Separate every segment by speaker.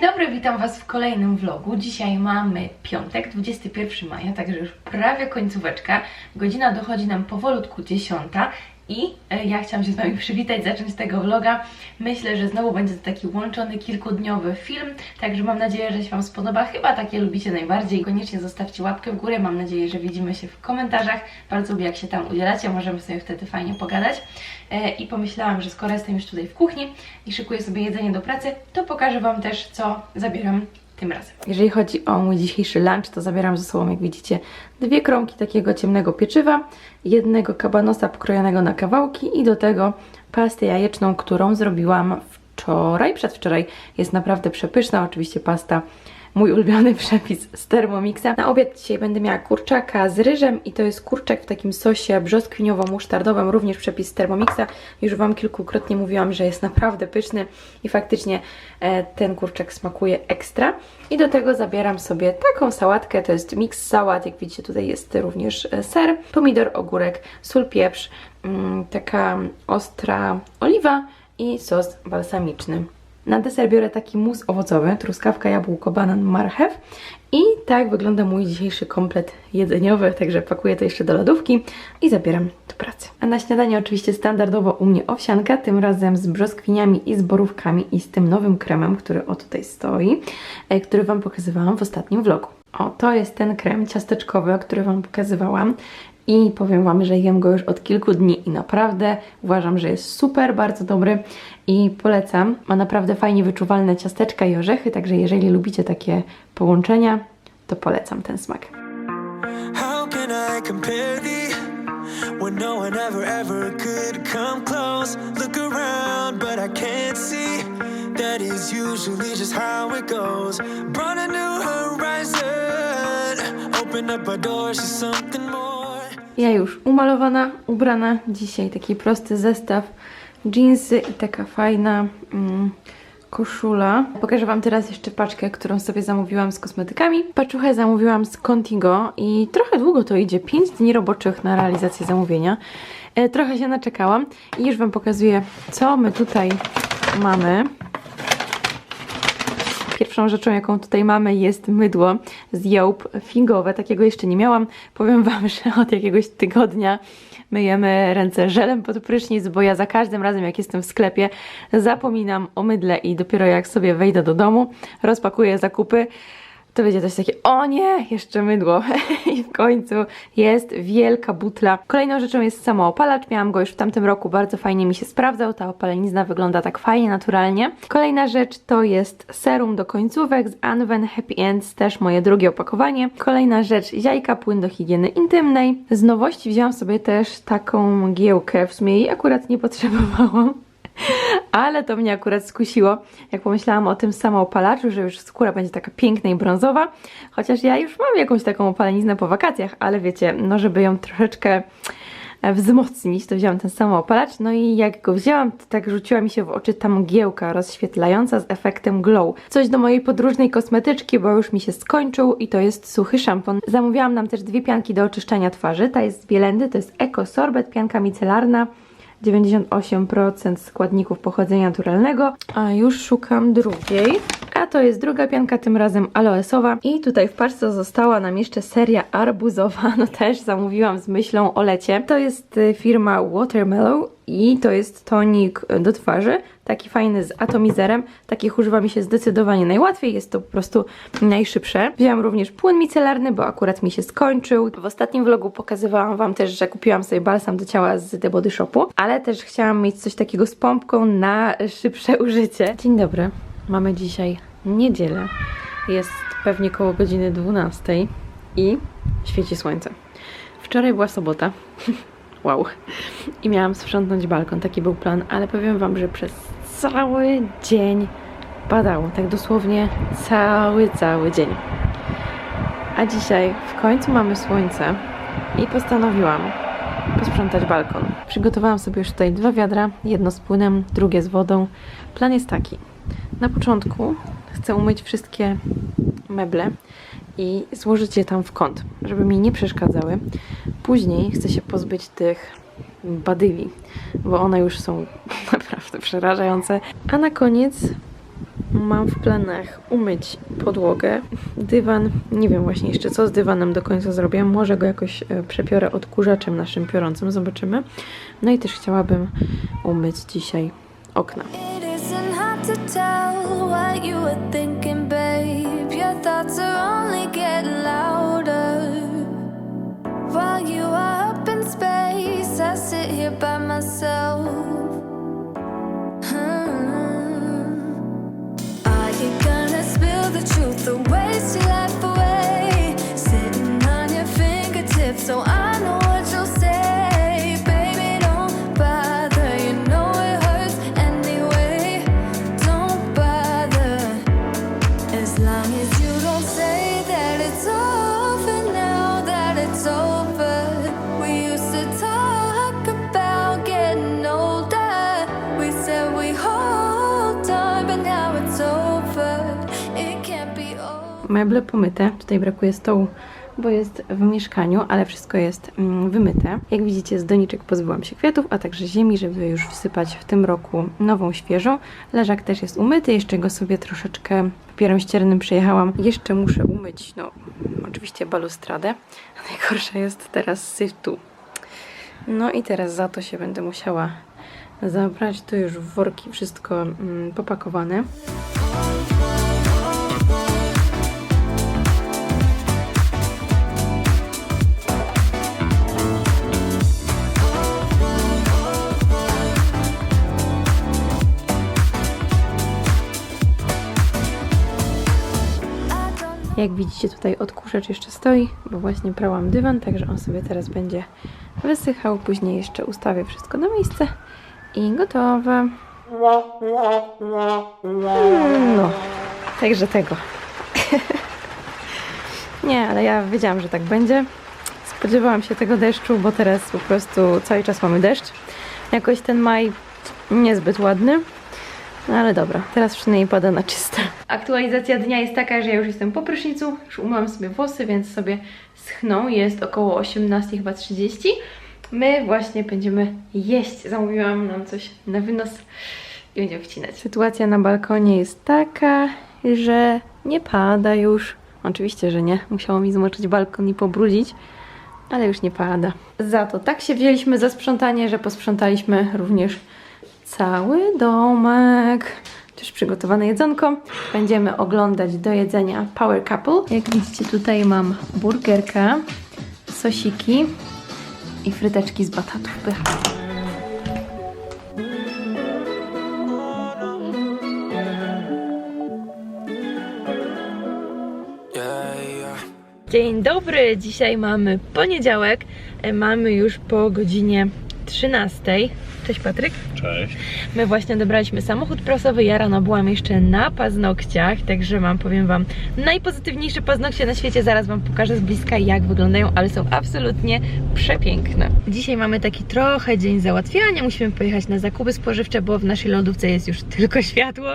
Speaker 1: Dzień dobry, witam Was w kolejnym vlogu. Dzisiaj mamy piątek, 21 maja, także już prawie końcóweczka. Godzina dochodzi nam powolutku 10 i e, ja chciałam się z Wami przywitać, zacząć tego vloga. Myślę, że znowu będzie to taki łączony kilkudniowy film, także mam nadzieję, że się Wam spodoba. Chyba takie lubicie najbardziej. Koniecznie zostawcie łapkę w górę. Mam nadzieję, że widzimy się w komentarzach. Bardzo lubię, jak się tam udzielacie. Możemy sobie wtedy fajnie pogadać. E, I pomyślałam, że skoro jestem już tutaj w kuchni i szykuję sobie jedzenie do pracy, to pokażę Wam też, co zabieram tym razem. Jeżeli chodzi o mój dzisiejszy lunch, to zabieram ze sobą, jak widzicie, dwie kromki takiego ciemnego pieczywa, jednego kabanosa pokrojonego na kawałki i do tego pastę jajeczną, którą zrobiłam wczoraj, przedwczoraj. Jest naprawdę przepyszna, oczywiście pasta mój ulubiony przepis z Thermomixa. Na obiad dzisiaj będę miała kurczaka z ryżem i to jest kurczak w takim sosie brzoskwiniowo-musztardowym, również przepis z Thermomixa. Już Wam kilkukrotnie mówiłam, że jest naprawdę pyszny i faktycznie e, ten kurczak smakuje ekstra. I do tego zabieram sobie taką sałatkę, to jest mix sałat, jak widzicie tutaj jest również e, ser, pomidor, ogórek, sól, pieprz, mm, taka ostra oliwa i sos balsamiczny. Na deser biorę taki mus owocowy, truskawka, jabłko, banan, marchew. I tak wygląda mój dzisiejszy komplet jedzeniowy, także pakuję to jeszcze do lodówki i zabieram do pracy. A na śniadanie oczywiście standardowo u mnie owsianka, tym razem z brzoskwiniami i z borówkami i z tym nowym kremem, który o tutaj stoi, e, który Wam pokazywałam w ostatnim vlogu. O, to jest ten krem ciasteczkowy, który Wam pokazywałam i powiem Wam, że jem go już od kilku dni i naprawdę uważam, że jest super, bardzo dobry i polecam. Ma naprawdę fajnie wyczuwalne ciasteczka i orzechy, także jeżeli lubicie takie połączenia, to polecam ten smak.
Speaker 2: No a open up our doors to something more.
Speaker 1: Ja już umalowana, ubrana. Dzisiaj taki prosty zestaw. Jeansy i taka fajna mm, koszula. Pokażę Wam teraz jeszcze paczkę, którą sobie zamówiłam z kosmetykami. Paczuchę zamówiłam z Contigo i trochę długo to idzie. 5 dni roboczych na realizację zamówienia. E, trochę się naczekałam i już Wam pokazuję, co my tutaj mamy. Pierwszą rzeczą, jaką tutaj mamy, jest mydło z Jołb figowe. Takiego jeszcze nie miałam. Powiem Wam, że od jakiegoś tygodnia myjemy ręce żelem pod prysznic, bo ja za każdym razem, jak jestem w sklepie, zapominam o mydle i dopiero jak sobie wejdę do domu, rozpakuję zakupy, to będzie coś takie, o nie, jeszcze mydło. I w końcu jest wielka butla. Kolejną rzeczą jest samoopalacz. Miałam go już w tamtym roku, bardzo fajnie mi się sprawdzał. Ta opalenizna wygląda tak fajnie, naturalnie. Kolejna rzecz to jest serum do końcówek z Anwen Happy Ends, też moje drugie opakowanie. Kolejna rzecz, jajka, płyn do higieny intymnej. Z nowości wzięłam sobie też taką mgiełkę, w sumie jej akurat nie potrzebowałam. Ale to mnie akurat skusiło, jak pomyślałam o tym samoopalaczu, że już skóra będzie taka piękna i brązowa. Chociaż ja już mam jakąś taką opaleniznę po wakacjach, ale wiecie, no żeby ją troszeczkę wzmocnić, to wzięłam ten samoopalacz. No i jak go wzięłam, to tak rzuciła mi się w oczy ta mgiełka rozświetlająca z efektem glow. Coś do mojej podróżnej kosmetyczki, bo już mi się skończył i to jest suchy szampon. Zamówiłam nam też dwie pianki do oczyszczania twarzy. Ta jest z Bielendy, to jest Eco Sorbet, pianka micelarna. 98% składników pochodzenia naturalnego, a już szukam drugiej. A to jest druga pianka, tym razem aloesowa. I tutaj w paczce została nam jeszcze seria arbuzowa, no też zamówiłam z myślą o lecie. To jest y, firma Watermelon i to jest tonik do twarzy, taki fajny z atomizerem. Takich używa mi się zdecydowanie najłatwiej, jest to po prostu najszybsze. Wzięłam również płyn micelarny, bo akurat mi się skończył. W ostatnim vlogu pokazywałam Wam też, że kupiłam sobie balsam do ciała z The Body Shopu, ale też chciałam mieć coś takiego z pompką na szybsze użycie. Dzień dobry, mamy dzisiaj niedzielę. Jest pewnie koło godziny 12 i świeci słońce. Wczoraj była sobota. Wow. I miałam sprzątnąć balkon, taki był plan, ale powiem Wam, że przez cały dzień padało. Tak dosłownie cały, cały dzień. A dzisiaj w końcu mamy słońce i postanowiłam posprzątać balkon. Przygotowałam sobie już tutaj dwa wiadra, jedno z płynem, drugie z wodą. Plan jest taki. Na początku chcę umyć wszystkie meble i złożyć je tam w kąt, żeby mi nie przeszkadzały. Później chcę się pozbyć tych badyli, bo one już są naprawdę przerażające. A na koniec Mam w planach umyć podłogę, dywan. Nie wiem właśnie jeszcze co z dywanem do końca zrobię. Może go jakoś e, przepiorę odkurzaczem naszym piorącym, zobaczymy. No i też chciałabym umyć dzisiaj okna.
Speaker 3: It isn't hard to tell what you were While you up in space, I sit here by myself. Hmm. Are you gonna spill the truth or waste your life away? Sitting on your fingertips, so I
Speaker 1: Meble pomyte. Tutaj brakuje stołu, bo jest w mieszkaniu, ale wszystko jest mm, wymyte. Jak widzicie, z doniczek pozbyłam się kwiatów, a także ziemi, żeby już wsypać w tym roku nową, świeżą. Leżak też jest umyty, jeszcze go sobie troszeczkę papierem ściernym przejechałam. Jeszcze muszę umyć, no, oczywiście balustradę. Najgorsza jest teraz syf tu. No i teraz za to się będę musiała zabrać. Tu już w worki wszystko mm, popakowane. Jak widzicie tutaj odkurzacz jeszcze stoi, bo właśnie prałam dywan, także on sobie teraz będzie wysychał. Później jeszcze ustawię wszystko na miejsce i gotowe. No, także tego. Nie, ale ja wiedziałam, że tak będzie. Spodziewałam się tego deszczu, bo teraz po prostu cały czas mamy deszcz. Jakoś ten maj niezbyt ładny. No ale dobra, teraz przynajmniej pada na czysto. Aktualizacja dnia jest taka, że ja już jestem po prysznicu, już umyłam sobie włosy, więc sobie schną. Jest około 18, chyba 30. My właśnie będziemy jeść. Zamówiłam nam coś na wynos i będziemy wcinać. Sytuacja na balkonie jest taka, że nie pada już. Oczywiście, że nie. Musiało mi zmoczyć balkon i pobrudzić ale już nie pada. Za to tak się wzięliśmy za sprzątanie, że posprzątaliśmy również cały domek. Też przygotowane jedzonko. Będziemy oglądać do jedzenia Power Couple. Jak widzicie tutaj mam burgerka, sosiki i fryteczki z batatów pycha. Dzień dobry, dzisiaj mamy poniedziałek, e, mamy już po godzinie 13. Cześć Patryk.
Speaker 4: Cześć.
Speaker 1: My właśnie odebraliśmy samochód prasowy, ja rano byłam jeszcze na paznokciach, także mam, powiem Wam, najpozytywniejsze paznokcie na świecie. Zaraz Wam pokażę z bliska, jak wyglądają, ale są absolutnie przepiękne. Dzisiaj mamy taki trochę dzień załatwiania, musimy pojechać na zakupy spożywcze, bo w naszej lodówce jest już tylko światło,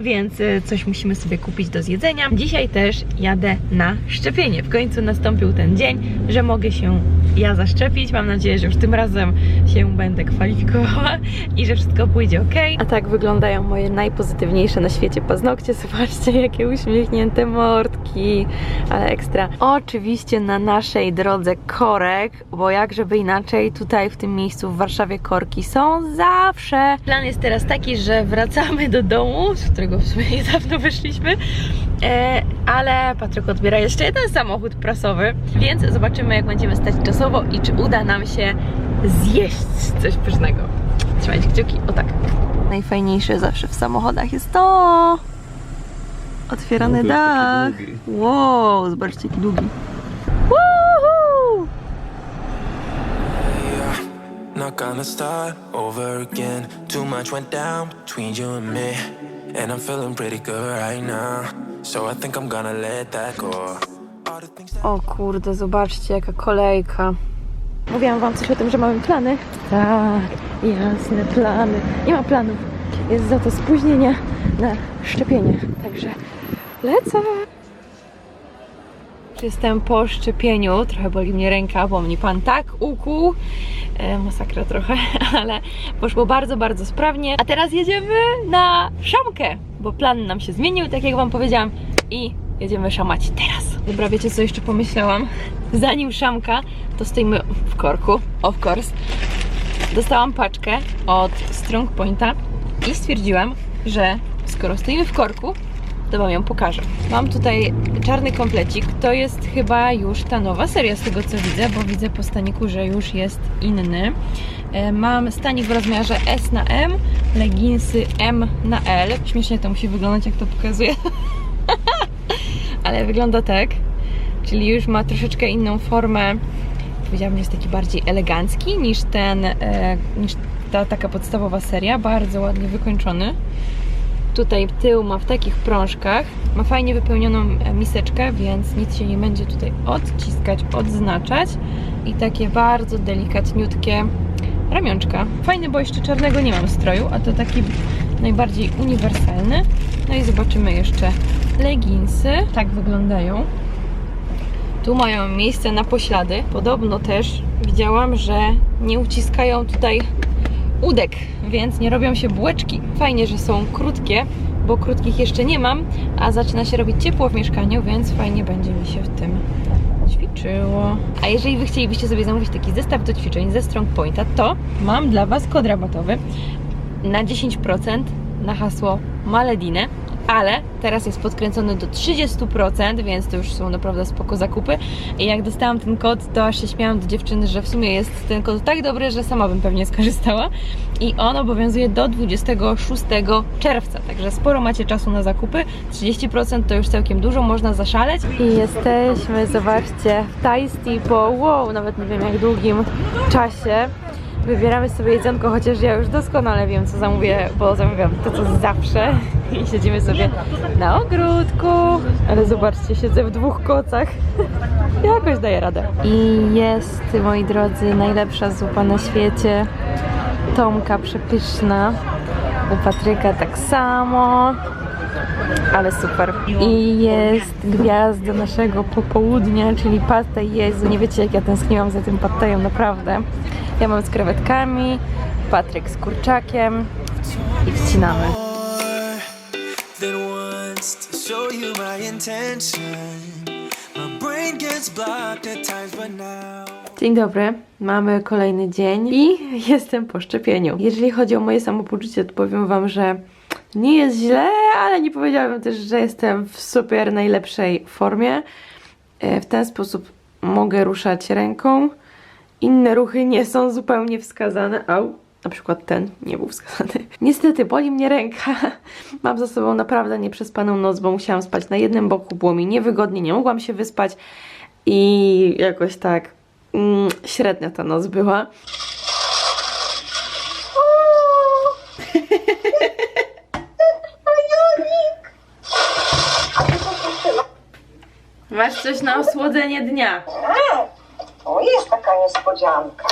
Speaker 1: więc e, coś musimy sobie kupić do zjedzenia. Dzisiaj też jadę na szczepienie. W końcu nastąpił ten dzień, że mogę się ja zaszczepić. Mam nadzieję, że już tym razem się będę i że wszystko pójdzie ok. A tak wyglądają moje najpozytywniejsze na świecie paznokcie. Zobaczcie, jakie uśmiechnięte mordki, ale ekstra. Oczywiście na naszej drodze korek, bo jak żeby inaczej, tutaj w tym miejscu w Warszawie korki są zawsze. Plan jest teraz taki, że wracamy do domu, z którego w sumie niedawno wyszliśmy, e, ale Patryk odbiera jeszcze jeden samochód prasowy, więc zobaczymy jak będziemy stać czasowo i czy uda nam się zjeść coś pysznego. Trzymajcie kciuki, o tak. Najfajniejsze zawsze w samochodach jest to otwierany
Speaker 4: No,
Speaker 1: dach. Wow, zobaczcie jaki długi.
Speaker 2: Not gonna start over again. Too much went down between you and me. And I'm feeling pretty good right now. So I think I'm gonna let that go.
Speaker 1: O kurde, zobaczcie jaka kolejka. Mówiłam wam coś o tym, że mamy plany? Tak, jasne, plany. Nie ma planów. Jest za to spóźnienie na szczepienie. Także lecę. Jestem po szczepieniu, trochę boli mnie ręka, bo mnie pan tak ukuł. E, masakra trochę, ale poszło bardzo, bardzo sprawnie. A teraz jedziemy na szamkę, bo plan nam się zmienił, tak jak wam powiedziałam. I jedziemy szamać teraz. Dobra, wiecie co jeszcze pomyślałam? Zanim szamka, to stoimy w korku, of course. Dostałam paczkę od Strong Pointa i stwierdziłam, że skoro stoimy w korku, to Wam ją pokażę. Mam tutaj czarny komplecik. To jest chyba już ta nowa seria z tego co widzę, bo widzę po staniku, że już jest inny. E, Mam stanik w rozmiarze S na M, leginsy M na L. Śmiesznie to musi wyglądać, jak to pokazuję. Ale wygląda tak. Czyli już ma troszeczkę inną formę. Powiedziałabym, że jest taki bardziej elegancki niż ten, e, niż ta taka podstawowa seria. Bardzo ładnie wykończony. Tutaj tył ma w takich prążkach. Ma fajnie wypełnioną e, miseczkę, więc nic się nie będzie tutaj odciskać, odznaczać. I takie bardzo delikatniutkie ramionczka. Fajny, bo jeszcze czarnego nie mam stroju, a to taki najbardziej uniwersalny. No i zobaczymy jeszcze leginsy. Tak wyglądają. Tu mają miejsce na poślady. Podobno też widziałam, że nie uciskają tutaj udek, więc nie robią się bułeczki. Fajnie, że są krótkie, bo krótkich jeszcze nie mam, a zaczyna się robić ciepło w mieszkaniu, więc fajnie będzie mi się w tym ćwiczyło. A jeżeli Wy chcielibyście sobie zamówić taki zestaw do ćwiczeń ze Strong Pointa, to mam dla Was kod rabatowy na 10% na hasło Maledine, ale teraz jest podkręcony do 30%, więc to już są naprawdę spoko zakupy. I jak dostałam ten kod, to aż się śmiałam do dziewczyny, że w sumie jest ten kod tak dobry, że sama bym pewnie skorzystała. I on obowiązuje do 26 czerwca, także sporo macie czasu na zakupy. 30% to już całkiem dużo, można zaszaleć. I jesteśmy, zobaczcie, w Tasty po wow, nawet nie wiem jak długim czasie. Wybieramy sobie jedzonko, chociaż ja już doskonale wiem, co zamówię, bo zamawiam to, co zawsze. I siedzimy sobie na ogródku. Ale zobaczcie, siedzę w dwóch kocach. Jakoś daję radę. I jest, moi drodzy, najlepsza zupa na świecie. Tomka przepyszna. U Patryka tak samo. Ale super. I jest gwiazda naszego popołudnia, czyli patej. Jezu, nie wiecie jak ja tęskniłam za tym patejem, naprawdę. Ja mam z krewetkami, Patryk z kurczakiem i wcinamy. Dzień dobry, mamy kolejny dzień i jestem po szczepieniu. Jeżeli chodzi o moje samopoczucie, to powiem Wam, że nie jest źle, ale nie powiedziałabym też, że jestem w super najlepszej formie. E, W ten sposób mogę ruszać ręką. Inne ruchy nie są zupełnie wskazane. Au, na przykład ten nie był wskazany. Niestety, boli mnie ręka. Mam za sobą naprawdę nieprzespaną noc, bo musiałam spać na jednym boku, było mi niewygodnie, nie mogłam się wyspać i jakoś tak mm, średnia ta noc była. Masz coś na osłodzenie dnia.
Speaker 4: A, to jest taka niespodzianka.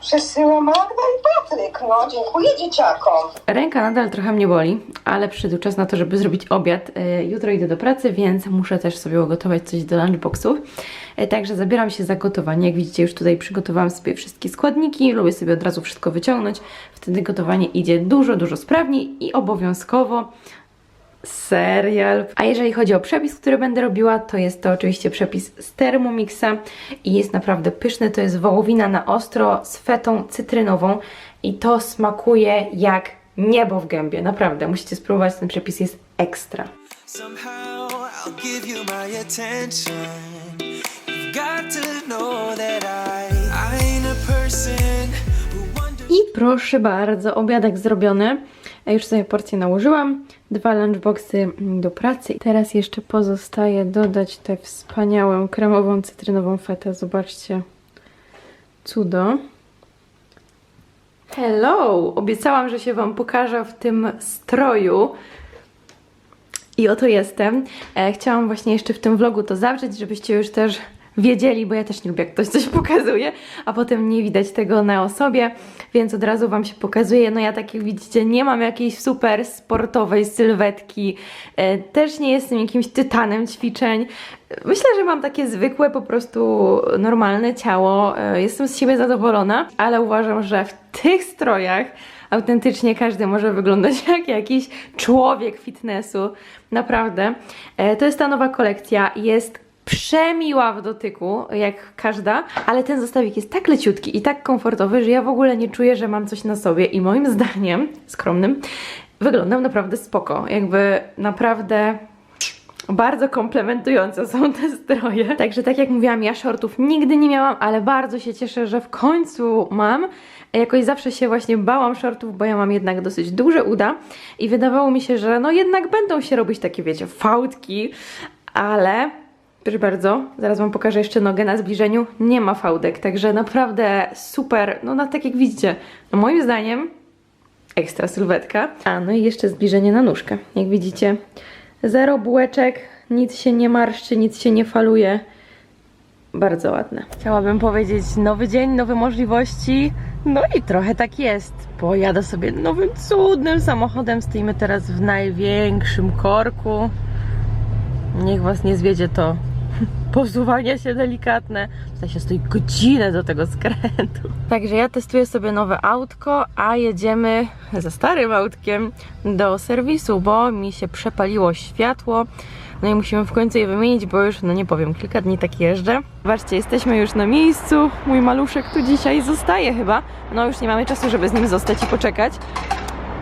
Speaker 4: Przesyła Magda i Patryk. No, dziękuję dzieciakom.
Speaker 1: Ręka nadal trochę mnie boli, ale przyszedł czas na to, żeby zrobić obiad. E, Jutro idę do pracy, więc muszę też sobie ugotować coś do lunchboxów. E, Także zabieram się za gotowanie. Jak widzicie, już tutaj przygotowałam sobie wszystkie składniki. Lubię sobie od razu wszystko wyciągnąć. Wtedy gotowanie idzie dużo, dużo sprawniej i obowiązkowo serial. A jeżeli chodzi o przepis, który będę robiła, to jest to oczywiście przepis z Thermomixa i jest naprawdę pyszny. To jest wołowina na ostro z fetą cytrynową i to smakuje jak niebo w gębie. Naprawdę, musicie spróbować, ten przepis jest ekstra. I proszę bardzo, obiadek zrobiony. Ja już sobie porcję nałożyłam. Dwa lunchboxy do pracy. Teraz jeszcze pozostaje dodać tę wspaniałą kremową cytrynową fetę. Zobaczcie. Cudo. Hello! Obiecałam, że się Wam pokażę w tym stroju. I oto jestem. E, chciałam właśnie jeszcze w tym vlogu to zawrzeć, żebyście już też wiedzieli, bo ja też nie lubię, jak ktoś coś pokazuje, a potem nie widać tego na osobie, więc od razu Wam się pokazuje. No ja tak jak widzicie, nie mam jakiejś super sportowej sylwetki, e, też nie jestem jakimś tytanem ćwiczeń. Myślę, że mam takie zwykłe, po prostu normalne ciało. E, Jestem z siebie zadowolona, ale uważam, że w tych strojach autentycznie każdy może wyglądać jak jakiś człowiek fitnessu. Naprawdę. E, To jest ta nowa kolekcja. Jest przemiła w dotyku, jak każda, ale ten zestawik jest tak leciutki i tak komfortowy, że ja w ogóle nie czuję, że mam coś na sobie i moim zdaniem, skromnym, wyglądam naprawdę spoko. Jakby naprawdę bardzo komplementujące są te stroje. Także tak jak mówiłam, ja shortów nigdy nie miałam, ale bardzo się cieszę, że w końcu mam. Jakoś zawsze się właśnie bałam shortów, bo ja mam jednak dosyć duże uda i wydawało mi się, że no jednak będą się robić takie, wiecie, fałdki, ale proszę bardzo, zaraz Wam pokażę jeszcze nogę na zbliżeniu. Nie ma fałdek, także naprawdę super, no, no tak jak widzicie, no moim zdaniem ekstra sylwetka. A, no i jeszcze zbliżenie na nóżkę. Jak widzicie, zero bułeczek, nic się nie marszczy, nic się nie faluje. Bardzo ładne. Chciałabym powiedzieć nowy dzień, nowe możliwości. No i trochę tak jest. Pojadę sobie nowym, cudnym samochodem. Stoimy teraz w największym korku. Niech was nie zwiedzie to posuwanie się delikatne. Tutaj się stoi godzinę do tego skrętu. Także ja testuję sobie nowe autko, a jedziemy ze starym autkiem do serwisu, bo mi się przepaliło światło. No i musimy w końcu je wymienić, bo już, no nie powiem, kilka dni tak jeżdżę. Zobaczcie, jesteśmy już na miejscu. Mój maluszek tu dzisiaj zostaje chyba. No już nie mamy czasu, żeby z nim zostać i poczekać.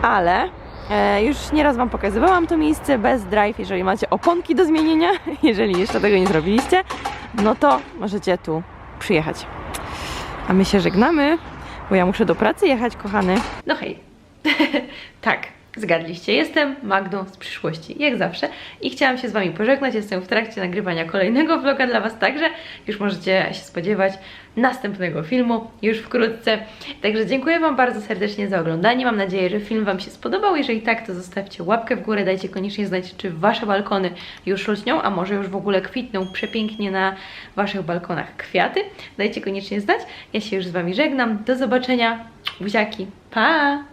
Speaker 1: Ale e, już nieraz Wam pokazywałam to miejsce bez drive, jeżeli macie oponki do zmienienia, jeżeli jeszcze tego nie zrobiliście, no to możecie tu przyjechać. A my się żegnamy, bo ja muszę do pracy jechać, kochany. No hej. tak, zgadliście. Jestem Magdą z przyszłości, jak zawsze. I chciałam się z Wami pożegnać. Jestem w trakcie nagrywania kolejnego vloga dla Was, także już możecie się spodziewać następnego filmu już wkrótce. Także dziękuję Wam bardzo serdecznie za oglądanie. Mam nadzieję, że film Wam się spodobał. Jeżeli tak, to zostawcie łapkę w górę. Dajcie koniecznie znać, czy Wasze balkony już rośną, a może już w ogóle kwitną przepięknie na Waszych balkonach kwiaty. Dajcie koniecznie znać. Ja się już z Wami żegnam. Do zobaczenia. Buziaki. Pa!